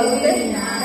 Túi.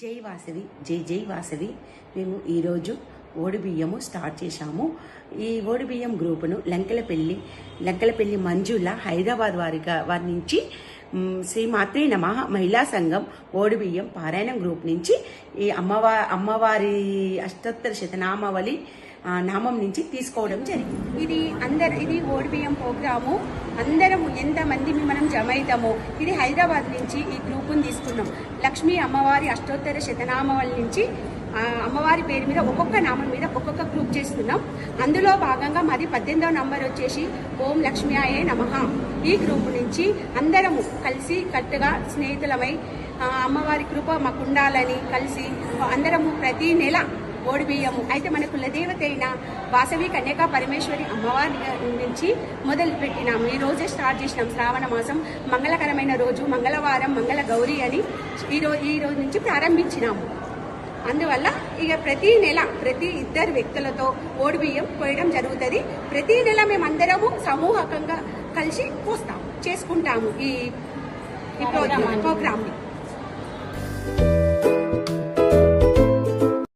జై వాసవి జై జై వాసవి. మేము ఈరోజు ఓడిబియ్యము స్టార్ట్ చేశాము. ఈ ఓడిబియ్యం గ్రూపును లంకెలపల్లి లంకెలపల్లి మంజుల హైదరాబాద్ వారిగా వారి నుంచి శ్రీ మాత్రి నమ మహిళా సంఘం ఓడిబియ్యం పారాయణం గ్రూప్ నుంచి ఈ అమ్మవారి అమ్మవారి అష్టోత్తర శతనామావళి నామం నుంచి తీసుకోవడం జరిగింది. ఇది అందరు ఇది ఓడిపిఎం ప్రోగ్రాము. అందరం ఎంతమంది మనం జమ అవుతామో ఇది హైదరాబాద్ నుంచి ఈ గ్రూపుని తీసుకున్నాం. లక్ష్మీ అమ్మవారి అష్టోత్తర శతనామావళి నుంచి అమ్మవారి పేరు మీద ఒక్కొక్క నామం మీద ఒక్కొక్క గ్రూప్ చేస్తున్నాం. అందులో భాగంగా మాది పద్దెనిమిదవ నంబర్ వచ్చేసి ఓం లక్ష్మీ ఆయే నమః. ఈ గ్రూప్ నుంచి అందరము కలిసి కట్టుగా స్నేహితులమై అమ్మవారి కృప మాకు ఉండాలని కలిసి అందరము ప్రతి నెల ఓడి బియ్యము. అయితే మన కులదేవత అయిన వాసవి కన్యకా పరమేశ్వరి అమ్మవారి నుంచి మొదలు పెట్టినాము. ఈ రోజే స్టార్ట్ చేసినాం. శ్రావణ మాసం మంగళకరమైన రోజు మంగళవారం మంగళ గౌరి అని ఈ రోజు ఈ రోజు నుంచి ప్రారంభించినాము. అందువల్ల ఇక ప్రతి నెల ప్రతి ఇద్దరు వ్యక్తులతో ఓడి బియ్యం పోయడం జరుగుతుంది. ప్రతి నెల మేమందరము సమూహకంగా కలిసి పోస్తాం చేసుకుంటాము ఈ ఈ ప్రోగ్రామ్ ప్రోగ్రామ్ని.